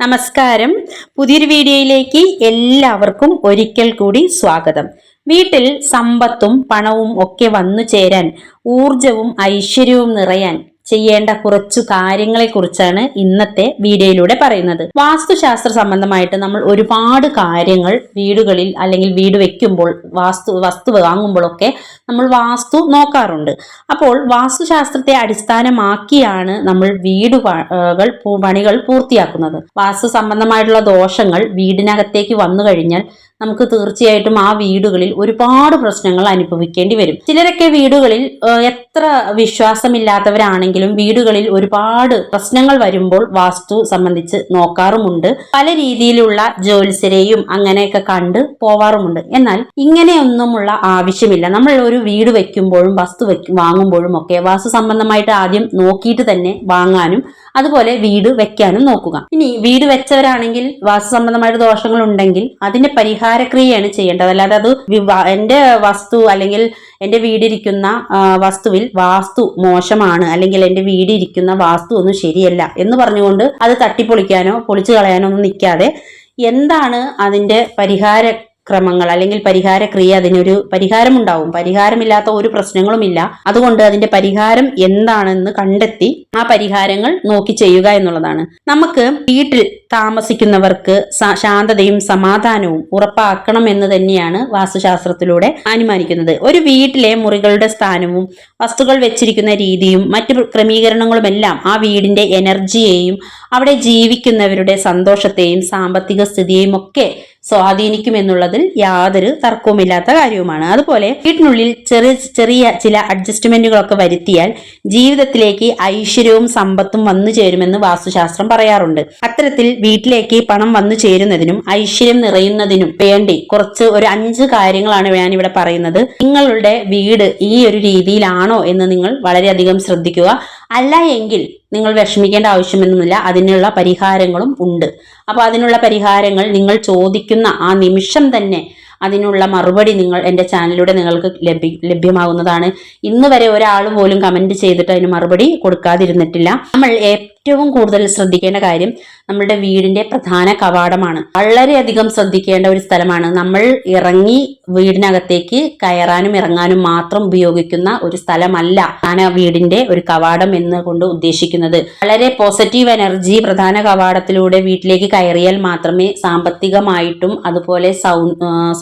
നമസ്കാരം. പുതിയൊരു വീഡിയോയിലേക്ക് എല്ലാവർക്കും ഒരിക്കൽ കൂടി സ്വാഗതം. വീട്ടിൽ സമ്പത്തും പണവും ഒക്കെ വന്നു ചേരാൻ ഊർജവും ഐശ്വര്യവും നിറയാൻ ചെയ്യേണ്ട കുറച്ചു കാര്യങ്ങളെ കുറിച്ചാണ് ഇന്നത്തെ വീഡിയോയിലൂടെ പറയുന്നത്. വാസ്തുശാസ്ത്ര സംബന്ധമായിട്ട് നമ്മൾ ഒരുപാട് കാര്യങ്ങൾ വീടുകളിൽ അല്ലെങ്കിൽ വീട് വെക്കുമ്പോൾ വാസ്തു വസ്തു വാങ്ങുമ്പോഴൊക്കെ നമ്മൾ വാസ്തു നോക്കാറുണ്ട്. അപ്പോൾ വാസ്തുശാസ്ത്രത്തെ അടിസ്ഥാനമാക്കിയാണ് നമ്മൾ വീട് പണികൾ പൂർത്തിയാക്കുന്നത്. വാസ്തു സംബന്ധമായിട്ടുള്ള ദോഷങ്ങൾ വീടിനകത്തേക്ക് വന്നു കഴിഞ്ഞാൽ നമുക്ക് തീർച്ചയായിട്ടും ആ വീടുകളിൽ ഒരുപാട് പ്രശ്നങ്ങൾ അനുഭവിക്കേണ്ടി വരും. ചിലരൊക്കെ വീടുകളിൽ എത്ര വിശ്വാസമില്ലാത്തവരാണെങ്കിലും വീടുകളിൽ ഒരുപാട് പ്രശ്നങ്ങൾ വരുമ്പോൾ വാസ്തു സംബന്ധിച്ച് നോക്കാറുമുണ്ട്. പല രീതിയിലുള്ള ജോലിസരെയും അങ്ങനെയൊക്കെ കണ്ട് പോവാറുമുണ്ട്. എന്നാൽ ഇങ്ങനെയൊന്നുമുള്ള ആവശ്യമില്ല. നമ്മൾ ഒരു വീട് വെക്കുമ്പോഴും വസ്തു വാങ്ങുമ്പോഴും ഒക്കെ വാസ്തു സംബന്ധമായിട്ട് ആദ്യം നോക്കിയിട്ട് തന്നെ വാങ്ങാനും അതുപോലെ വീട് വെക്കാനും നോക്കുക. ഇനി വീട് വെച്ചവരാണെങ്കിൽ വാസ്തു സംബന്ധമായിട്ട് ദോഷങ്ങൾ ഉണ്ടെങ്കിൽ അതിന്റെ പരിഹാരക്രിയയാണ് ചെയ്യേണ്ടത്. അല്ലാതെ അത് എന്റെ വസ്തു അല്ലെങ്കിൽ എന്റെ വീടിരിക്കുന്ന വസ്തുവിൽ വാസ്തു മോശമാണ് അല്ലെങ്കിൽ എന്റെ വീടിരിക്കുന്ന വാസ്തു ഒന്നും ശരിയല്ല എന്ന് പറഞ്ഞുകൊണ്ട് അത് തട്ടിപ്പൊളിക്കാനോ പൊളിച്ചു കളയാനോ ഒന്നും നിൽക്കാതെ എന്താണ് അതിന്റെ പരിഹാര ക്രമങ്ങൾ അല്ലെങ്കിൽ പരിഹാര ക്രിയ അതിനൊരു പരിഹാരമുണ്ടാവും. പരിഹാരമില്ലാത്ത ഒരു പ്രശ്നങ്ങളുമില്ല. അതുകൊണ്ട് അതിന്റെ പരിഹാരം എന്താണെന്ന് കണ്ടെത്തി ആ പരിഹാരങ്ങൾ നോക്കി ചെയ്യുക എന്നുള്ളതാണ്. നമുക്ക് വീട്ടിൽ താമസിക്കുന്നവർക്ക് ശാന്തതയും സമാധാനവും ഉറപ്പാക്കണം എന്ന് തന്നെയാണ് വാസ്തുശാസ്ത്രത്തിലൂടെ അനുമാനിക്കുന്നത്. ഒരു വീട്ടിലെ മുറികളുടെ സ്ഥാനവും വസ്തുക്കൾ വെച്ചിരിക്കുന്ന രീതിയും മറ്റു ക്രമീകരണങ്ങളുമെല്ലാം ആ വീടിന്റെ എനർജിയെയും അവിടെ ജീവിക്കുന്നവരുടെ സന്തോഷത്തെയും സാമ്പത്തിക സ്ഥിതിയെയും ഒക്കെ സ്വാധീനിക്കുമെന്നുള്ളതിൽ യാതൊരു തർക്കവുമില്ലാത്ത കാര്യവുമാണ്. അതുപോലെ വീട്ടിനുള്ളിൽ ചെറിയ ചെറിയ ചില അഡ്ജസ്റ്റ്മെന്റുകളൊക്കെ വരുത്തിയാൽ ജീവിതത്തിലേക്ക് ഐശ്വര്യവും സമ്പത്തും വന്നു ചേരുമെന്ന് വാസ്തുശാസ്ത്രം പറയാറുണ്ട്. അത്തരത്തിൽ വീട്ടിലേക്ക് പണം വന്നു ചേരുന്നതിനും ഐശ്വര്യം നിറയുന്നതിനും വേണ്ടി കുറച്ച് ഒരു അഞ്ച് കാര്യങ്ങളാണ് ഞാൻ ഇവിടെ പറയുന്നത്. നിങ്ങളുടെ വീട് ഈ ഒരു രീതിയിലാണോ എന്ന് നിങ്ങൾ വളരെയധികം ശ്രദ്ധിക്കുക. അല്ല എങ്കിൽ നിങ്ങൾ വിഷമിക്കേണ്ട ആവശ്യമൊന്നുമില്ല. അതിനുള്ള പരിഹാരങ്ങളും ഉണ്ട്. അപ്പോൾ അതിനുള്ള പരിഹാരങ്ങൾ നിങ്ങൾ ചോദിക്കുന്ന ആ നിമിഷം തന്നെ അതിനുള്ള മറുപടി നിങ്ങൾ എന്റെ ചാനലിലൂടെ നിങ്ങൾക്ക് ലഭ്യ ലഭ്യമാകുന്നതാണ്. ഇന്ന് വരെ ഒരാൾ പോലും കമന്റ് ചെയ്തിട്ട് അതിന് മറുപടി കൊടുക്കാതിരുന്നിട്ടില്ല. നമ്മൾ ഏറ്റവും കൂടുതൽ ശ്രദ്ധിക്കേണ്ട കാര്യം നമ്മളുടെ വീടിന്റെ പ്രധാന കവാടമാണ്. വളരെയധികം ശ്രദ്ധിക്കേണ്ട ഒരു സ്ഥലമാണ്. നമ്മൾ ഇറങ്ങി വീടിനകത്തേക്ക് കയറാനും ഇറങ്ങാനും മാത്രം ഉപയോഗിക്കുന്ന ഒരു സ്ഥലമല്ല പ്രധാന വീടിന്റെ ഒരു കവാടം എന്ന് കൊണ്ട് ഉദ്ദേശിക്കുന്നത്. വളരെ പോസിറ്റീവ് എനർജി പ്രധാന കവാടത്തിലൂടെ വീട്ടിലേക്ക് കയറിയാൽ മാത്രമേ സാമ്പത്തികമായിട്ടും അതുപോലെ സൗ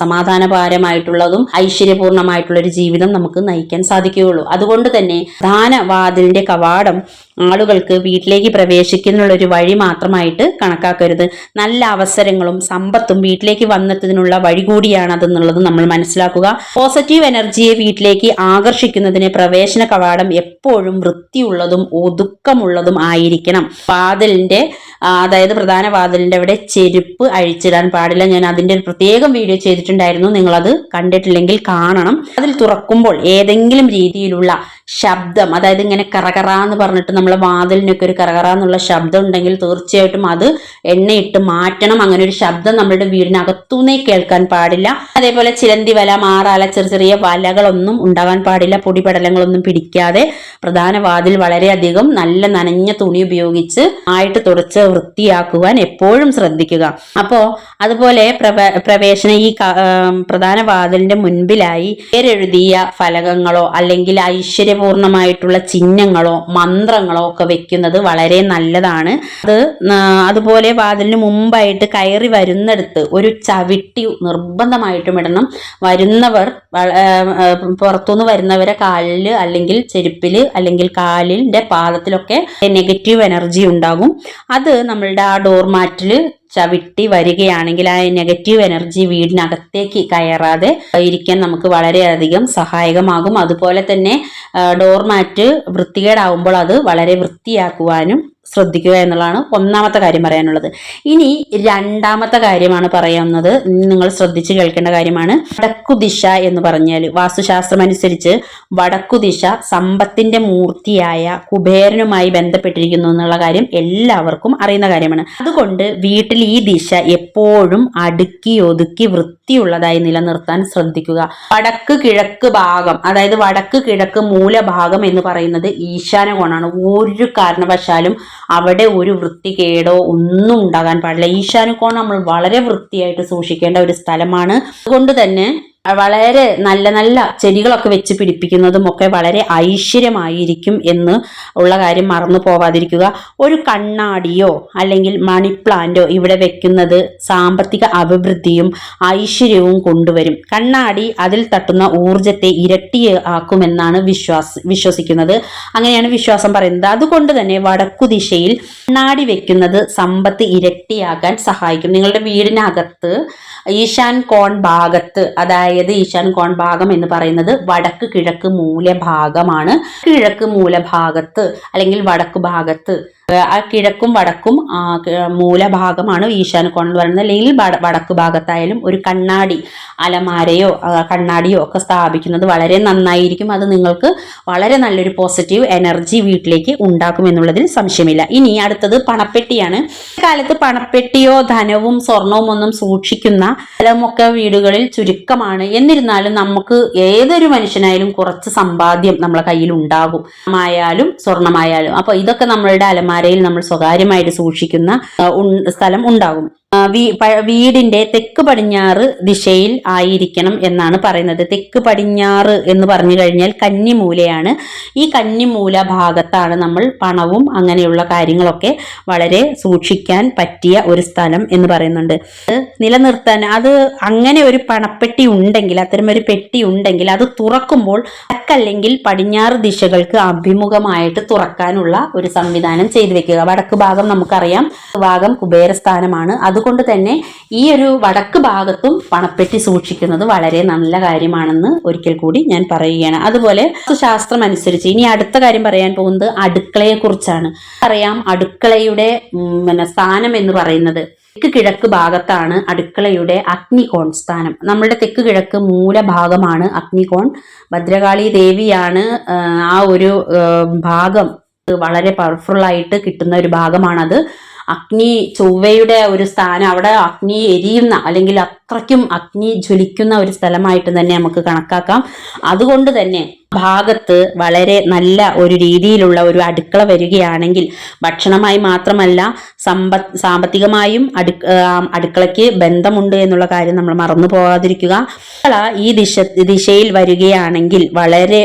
സമാധാനപരമായിട്ടുള്ളതും ഐശ്വര്യപൂർണമായിട്ടുള്ള ഒരു ജീവിതം നമുക്ക് നയിക്കാൻ സാധിക്കുകയുള്ളൂ. അതുകൊണ്ട് തന്നെ പ്രധാന വാതിലിന്റെ കവാടം ആളുകൾക്ക് വീട്ടിലേക്ക് പ്രവേശിക്കുന്നുള്ള ഒരു വഴി മാത്രമായിട്ട് കണക്കാക്കരുത്. നല്ല അവസരങ്ങളും സമ്പത്തും വീട്ടിലേക്ക് വന്നെത്തുന്നതിനുള്ള വഴി കൂടിയാണ് അതെന്നുള്ളത് നമ്മൾ മനസ്സിലാക്കുക. പോസിറ്റീവ് എനർജിയെ വീട്ടിലേക്ക് ആകർഷിക്കുന്നതിന് പ്രവേശന കവാടം എപ്പോഴും വൃത്തിയുള്ളതും ഒതുക്കമുള്ളതും ആയിരിക്കണം. വാതിലിന്റെ ആ, അതായത് പ്രധാന വാതിലിന്റെ അവിടെ ചെരുപ്പ് അഴിച്ചിടാൻ പാടില്ല. ഞാൻ അതിന്റെ ഒരു പ്രത്യേകം വീഡിയോ ചെയ്തിട്ടുണ്ടായിരുന്നു. അത് കണ്ടിട്ടില്ലെങ്കിൽ കാണണം. അതിൽ തുറക്കുമ്പോൾ ഏതെങ്കിലും രീതിയിലുള്ള ശബ്ദം അതായത് ഇങ്ങനെ കറകറ എന്ന് പറഞ്ഞിട്ട് നമ്മളെ വാതിലിനൊക്കെ ഒരു കറകറ എന്നുള്ള ശബ്ദം ഉണ്ടെങ്കിൽ തീർച്ചയായിട്ടും അത് എണ്ണയിട്ട് മാറ്റണം. അങ്ങനെ ഒരു ശബ്ദം നമ്മുടെ വീടിനകത്തുനിന്നേ കേൾക്കാൻ പാടില്ല. അതേപോലെ ചിലന്തി വല മാറാല ചെറിയ ചെറിയ വലകളൊന്നും ഉണ്ടാകാൻ പാടില്ല. പൊടിപടലങ്ങളൊന്നും പിടിക്കാതെ പ്രധാന വാതിൽ വളരെയധികം നല്ല നനഞ്ഞ തുണി ഉപയോഗിച്ച് ആയിട്ട് തുടച്ച് വൃത്തിയാക്കുവാൻ എപ്പോഴും ശ്രദ്ധിക്കുക. അപ്പോ അതുപോലെ പ്രവ- പ്രവേശന ഈ പ്രധാന വാതിലിന്റെ മുൻപിലായി പേരെഴുതിയ ഫലകങ്ങളോ അല്ലെങ്കിൽ ഐശ്വര്യപൂർണമായിട്ടുള്ള ചിഹ്നങ്ങളോ മന്ത്രങ്ങളോ ഒക്കെ വെക്കുന്നത് വളരെ നല്ലതാണ്. അത് അതുപോലെ വാതിലിന് മുമ്പായിട്ട് കയറി വരുന്നിടത്ത് ഒരു ചവിട്ടി നിർബന്ധമായിട്ടും ഇടണം. വരുന്നവർ പുറത്തുനിന്ന് വരുന്നവരെ കാലിൽ അല്ലെങ്കിൽ ചെരുപ്പിൽ അല്ലെങ്കിൽ കാലിന്റെ പാദത്തിലൊക്കെ നെഗറ്റീവ് എനർജി ഉണ്ടാകും. അത് നമ്മളുടെ ആ ഡോർമാറ്റിൽ ചവിട്ടി വരികയാണെങ്കിൽ ആ നെഗറ്റീവ് എനർജി വീടിനകത്തേക്ക് കയറാതെ ഇരിക്കാൻ നമുക്ക് വളരെയധികം സഹായകമാകും. അതുപോലെ തന്നെ ഡോർമാറ്റ് വൃത്തികേടാവുമ്പോൾ അത് വളരെ വൃത്തിയാക്കുവാനും ശ്രദ്ധിക്കുക എന്നുള്ളതാണ് ഒന്നാമത്തെ കാര്യം പറയാനുള്ളത്. ഇനി രണ്ടാമത്തെ കാര്യമാണ് പറയുന്നത്. നിങ്ങൾ ശ്രദ്ധിച്ച് കേൾക്കേണ്ട കാര്യമാണ്. വടക്കുദിശ എന്ന് പറഞ്ഞാൽ വാസ്തുശാസ്ത്രം അനുസരിച്ച് വടക്കുദിശ സമ്പത്തിന്റെ മൂർത്തിയായ കുബേരനുമായി ബന്ധപ്പെട്ടിരിക്കുന്നു എന്നുള്ള കാര്യം എല്ലാവർക്കും അറിയുന്ന കാര്യമാണ്. അതുകൊണ്ട് വീട്ടിൽ ഈ ദിശ എപ്പോഴും അടുക്കി ഒതുക്കി വൃത്തിയുള്ളതായി നിലനിർത്താൻ ശ്രദ്ധിക്കുക. വടക്ക് കിഴക്ക് ഭാഗം അതായത് വടക്ക് കിഴക്ക് മൂലഭാഗം എന്ന് പറയുന്നത് ഈശാന കോണാണ് ഒരു കാരണവശാലും അവിടെ ഒരു വൃത്തികേടോ ഒന്നും ഉണ്ടാകാൻ പാടില്ല. ഈശാനുക്കോൺ നമ്മൾ വളരെ വൃത്തിയായിട്ട് സൂക്ഷിക്കേണ്ട ഒരു സ്ഥലമാണ്. അതുകൊണ്ട് തന്നെ വളരെ നല്ല നല്ല ചെടികളൊക്കെ വെച്ച് പിടിപ്പിക്കുന്നതും ഒക്കെ വളരെ ഐശ്വര്യമായിരിക്കും എന്ന് ഉള്ള കാര്യം മറന്നു പോവാതിരിക്കുക. ഒരു കണ്ണാടിയോ അല്ലെങ്കിൽ മണി പ്ലാന്റോ ഇവിടെ വെക്കുന്നത് സാമ്പത്തിക അഭിവൃദ്ധിയും ഐശ്വര്യവും കൊണ്ടുവരും. കണ്ണാടി അതിൽ തട്ടുന്ന ഊർജത്തെ ഇരട്ടി ആക്കുമെന്നാണ് വിശ്വാസ വിശ്വസിക്കുന്നത്. അങ്ങനെയാണ് വിശ്വാസം പറയുന്നത്. അതുകൊണ്ട് തന്നെ വടക്കു ദിശയിൽ കണ്ണാടി വെക്കുന്നത് സമ്പത്ത് ഇരട്ടിയാക്കാൻ സഹായിക്കും. നിങ്ങളുടെ വീടിനകത്ത് ഈശാൻ കോൺ ഭാഗത്ത് അതായത് ഈശാൻ കോൺ ഭാഗം എന്ന് പറയുന്നത് വടക്ക് കിഴക്ക് മൂലഭാഗമാണ്. കിഴക്ക് മൂലഭാഗത്ത് അല്ലെങ്കിൽ വടക്ക് ഭാഗത്ത് ആ കിഴക്കും വടക്കും മൂലഭാഗമാണ് ഈശാനക്കോൺ എന്ന് പറയുന്നത് അല്ലെങ്കിൽ വട- വടക്ക് ഭാഗത്തായാലും ഒരു കണ്ണാടി അലമാരയോ കണ്ണാടിയോ ഒക്കെ സ്ഥാപിക്കുന്നത് വളരെ നന്നായിരിക്കും. അത് നിങ്ങൾക്ക് വളരെ നല്ലൊരു പോസിറ്റീവ് എനർജി വീട്ടിലേക്ക് ഉണ്ടാക്കും എന്നുള്ളതിൽ സംശയമില്ല. ഇനി അടുത്തത് പണപ്പെട്ടിയാണ്. കാലത്ത് പണപ്പെട്ടിയോ ധനവും സ്വർണവും ഒന്നും സൂക്ഷിക്കുന്ന സ്ഥലമൊക്കെ വീടുകളിൽ ചുരുക്കമാണ്. എന്നിരുന്നാലും നമുക്ക് ഏതൊരു മനുഷ്യനായാലും കുറച്ച് സമ്പാദ്യം നമ്മളെ കയ്യിൽ ഉണ്ടാകും. ആയാലും സ്വർണമായാലും. അപ്പൊ ഇതൊക്കെ നമ്മളുടെ അലമാരയിൽ നമ്മൾ സ്വകാര്യമായിട്ട് സൂക്ഷിക്കുന്ന സ്ഥലം ഉണ്ടാകും. വീടിന്റെ തെക്ക് പടിഞ്ഞാറ് ദിശയിൽ ആയിരിക്കണം എന്നാണ് പറയുന്നത്. തെക്ക് പടിഞ്ഞാറ് എന്ന് പറഞ്ഞു കഴിഞ്ഞാൽ കന്നിമൂലയാണ്. ഈ കന്നിമൂല ഭാഗത്താണ് നമ്മൾ പണവും അങ്ങനെയുള്ള കാര്യങ്ങളൊക്കെ വളരെ സൂക്ഷിക്കാൻ പറ്റിയ ഒരു സ്ഥലം എന്ന് പറയുന്നുണ്ട്. നിലനിർത്താൻ അത് അങ്ങനെ ഒരു പണപ്പെട്ടി ഉണ്ടെങ്കിൽ അത്തരം ഒരു പെട്ടി ഉണ്ടെങ്കിൽ അത് തുറക്കുമ്പോൾ വടക്കല്ലെങ്കിൽ പടിഞ്ഞാറ് ദിശകൾക്ക് അഭിമുഖമായിട്ട് തുറക്കാനുള്ള ഒരു സംവിധാനം ചെയ്തു വെക്കുക. വടക്ക് ഭാഗം നമുക്കറിയാം. ഭാഗം കുബേരസ്ഥാനമാണ്. അതുകൊണ്ട് തന്നെ ഈ ഒരു വടക്ക് ഭാഗത്തും പണപ്പെട്ടി സൂക്ഷിക്കുന്നത് വളരെ നല്ല കാര്യമാണെന്ന് ഒരിക്കൽ കൂടി ഞാൻ പറയുകയാണ്. അതുപോലെ ശാസ്ത്രം അനുസരിച്ച് ഇനി അടുത്ത കാര്യം പറയാൻ പോകുന്നത് അടുക്കളയെ കുറിച്ചാണ് അറിയാം അടുക്കളയുടെ പിന്നെ സ്ഥാനം എന്ന് പറയുന്നത് തെക്ക് കിഴക്ക് ഭാഗത്താണ് അടുക്കളയുടെ അഗ്നികോൺ സ്ഥാനം. നമ്മുടെ തെക്ക് കിഴക്ക് മൂലഭാഗമാണ് അഗ്നികോൺ. ഭദ്രകാളി ദേവിയാണ് ആ ഒരു ഭാഗം. വളരെ പവർഫുൾ ആയിട്ട് കിട്ടുന്ന ഒരു ഭാഗമാണത്. അഗ്നി ചൊവ്വയുടെ ഒരു സ്ഥാനം. അവിടെ അഗ്നി എരിയുന്ന അല്ലെങ്കിൽ അത്രയ്ക്കും അഗ്നി ജ്വലിക്കുന്ന ഒരു സ്ഥലമായിട്ട് തന്നെ നമുക്ക് കണക്കാക്കാം. അതുകൊണ്ട് തന്നെ ഭാഗത്ത് വളരെ നല്ല ഒരു രീതിയിലുള്ള ഒരു അടുക്കള വരികയാണെങ്കിൽ ഭക്ഷണമായി മാത്രമല്ല സമ്പത്ത് സാമ്പത്തികമായും അടു അടുക്കളയ്ക്ക് ബന്ധമുണ്ട് എന്നുള്ള കാര്യം നമ്മൾ മറന്നു പോകാതിരിക്കുക. ഈ ദിശ ദിശയിൽ വരികയാണെങ്കിൽ വളരെ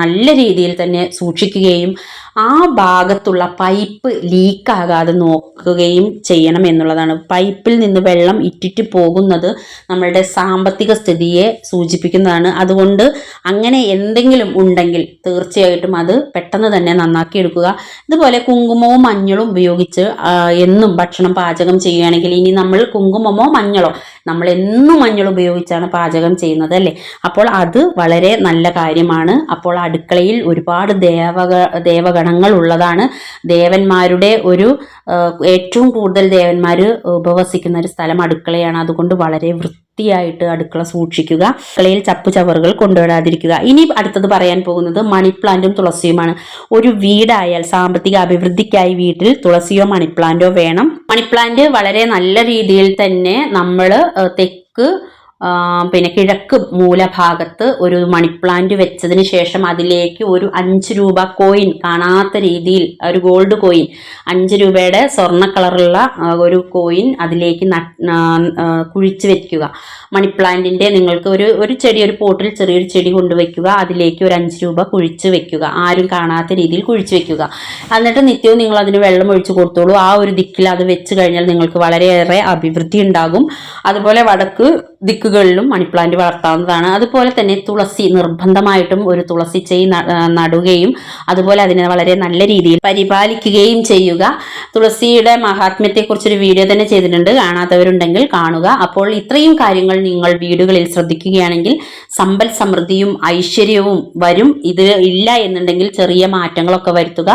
നല്ല രീതിയിൽ തന്നെ സൂക്ഷിക്കുകയും ആ ഭാഗത്തുള്ള പൈപ്പ് ലീക്കാകാതെ നോക്കുകയും ചെയ്യണം എന്നുള്ളതാണ്. പൈപ്പിൽ നിന്ന് വെള്ളം ഇറ്റിറ്റ് പോകുന്നത് നമ്മളുടെ സാമ്പത്തിക സ്ഥിതിയെ സൂചിപ്പിക്കുന്നതാണ്. അതുകൊണ്ട് അങ്ങനെ എന്തെങ്കിലും ഉണ്ടെങ്കിൽ തീർച്ചയായിട്ടും അത് പെട്ടെന്ന് തന്നെ നന്നാക്കി എടുക്കുക. ഇതുപോലെ കുങ്കുമവും മഞ്ഞളും ഉപയോഗിച്ച് എന്നും ഭക്ഷണം പാചകം ചെയ്യുകയാണെങ്കിൽ ഇനി നമ്മൾ കുങ്കുമമോ മഞ്ഞളോ നമ്മൾ എന്നും മഞ്ഞൾ ഉപയോഗിച്ചാണ് പാചകം ചെയ്യുന്നത് അല്ലേ? അപ്പോൾ അത് വളരെ നല്ല കാര്യമാണ്. അപ്പോൾ അടുക്കളയിൽ ഒരുപാട് ദേവക ദേവഗണങ്ങൾ ഉള്ളതാണ്. ദേവന്മാരുടെ ഒരു ഏറ്റവും കൂടുതൽ ദേവന്മാർ ഉപവസിക്കുന്ന ഒരു സ്ഥലം അടുക്കളയാണ്. അതുകൊണ്ട് വളരെ വൃത്തിയായിട്ട് അടുക്കള സൂക്ഷിക്കുക. അടുക്കളയിൽ ചപ്പു ചവറുകൾ കൊണ്ടുവരാതിരിക്കുക. ഇനി അടുത്തത് പറയാൻ പോകുന്നത് മണിപ്ലാന്റും തുളസിയുമാണ്. ഒരു വീടായാൽ സാമ്പത്തിക അഭിവൃദ്ധിക്കായി വീട്ടിൽ തുളസിയോ മണിപ്ലാന്റോ വേണം. മണിപ്ലാന്റ് വളരെ നല്ല രീതിയിൽ തന്നെ നമ്മൾ തെക്ക് പിന്നെ കിഴക്ക് മൂലഭാഗത്ത് ഒരു മണി പ്ലാന്റ് വെച്ചതിന് ശേഷം അതിലേക്ക് ഒരു അഞ്ച് രൂപ കോയിൻ കാണാത്ത രീതിയിൽ ഒരു ഗോൾഡ് കോയിൻ അഞ്ച് രൂപയുടെ സ്വർണ കളറുള്ള ഒരു കോയിൻ അതിലേക്ക് കുഴിച്ചു വെക്കുക. മണി മണിപ്ലാന്റിന്റെ നിങ്ങൾക്ക് ഒരു ഒരു ചെടി ഒരു പോട്ടിൽ ചെറിയൊരു ചെടി കൊണ്ടുവയ്ക്കുക. അതിലേക്ക് ഒരു അഞ്ച് രൂപ കുഴിച്ച് വെക്കുക. ആരും കാണാത്ത രീതിയിൽ കുഴിച്ച് വെക്കുക. എന്നിട്ട് നിത്യവും നിങ്ങൾ അതിന് വെള്ളം ഒഴിച്ച് കൊടുത്തോളൂ. ആ ഒരു ദിക്കിൽ അത് വെച്ച് കഴിഞ്ഞാൽ നിങ്ങൾക്ക് വളരെയേറെ അഭിവൃദ്ധി ഉണ്ടാകും. അതുപോലെ വടക്ക് ദിക്കുകളിലും മണിപ്ലാന്റ് വളർത്താവുന്നതാണ്. അതുപോലെ തന്നെ തുളസി നിർബന്ധമായിട്ടും ഒരു തുളസി ചെയ് നടുകയും അതുപോലെ അതിനെ വളരെ നല്ല രീതിയിൽ പരിപാലിക്കുകയും ചെയ്യുക. തുളസിയുടെ മഹാത്മ്യത്തെക്കുറിച്ചൊരു വീഡിയോ തന്നെ ചെയ്തിട്ടുണ്ട്. കാണാത്തവരുണ്ടെങ്കിൽ കാണുക. അപ്പോൾ ഇത്രയും കാര്യങ്ങൾ നിങ്ങൾ വീടുകളിൽ ശ്രദ്ധിക്കുകയാണെങ്കിൽ സമ്പൽ സമൃദ്ധിയും ഐശ്വര്യവും വരും. ഇത് ഇല്ല എന്നുണ്ടെങ്കിൽ ചെറിയ മാറ്റങ്ങളൊക്കെ വരുത്തുക.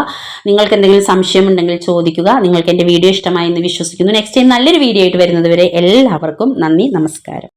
നിങ്ങൾക്ക് എന്തെങ്കിലും സംശയമുണ്ടെങ്കിൽ ചോദിക്കുക. നിങ്ങൾക്ക് എന്റെ വീഡിയോ ഇഷ്ടമായി എന്ന് വിശ്വസിക്കുന്നു. നെക്സ്റ്റ് ടൈം നല്ലൊരു വീഡിയോ ആയിട്ട് വരുന്നത് വരെ എല്ലാവർക്കും നന്ദി നമസ്കാരം.